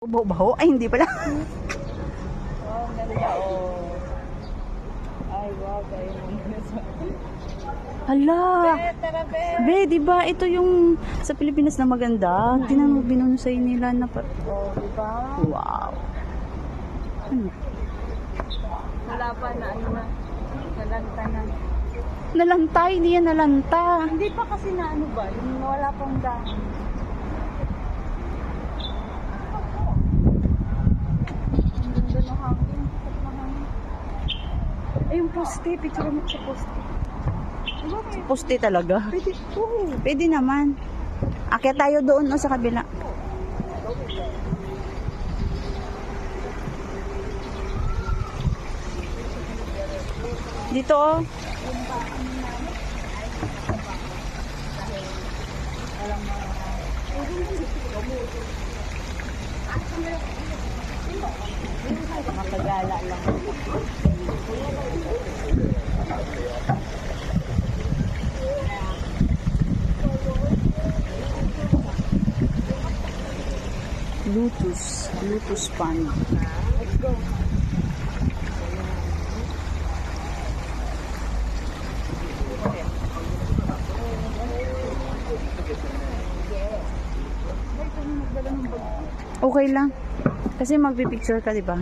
Baho-baho? Ay, hindi pala. Oh, ang ganda. Oh. Ay, wow. Kayo Hala! Eh, tara, be. Be, di ba ito yung sa Pilipinas na maganda? Tinan mo binonsay nila na pa... Oh, di ba? Wow! Ano? Wala pa na, ano na. Nalanta na. Nalanta, hindi yan nalanta. Hindi pa kasi na ano ba? Yung wala pang dahon. Eh, yung poste. Picture mo sa poste. Poste talaga. Pwede, oo. Pwede naman. Akyat tayo doon o sa kabila. Dito oh. Makagala lang. Lotus. Lotus pan. Let's go. Okay lang. Kasi magpipicture ka, di ba?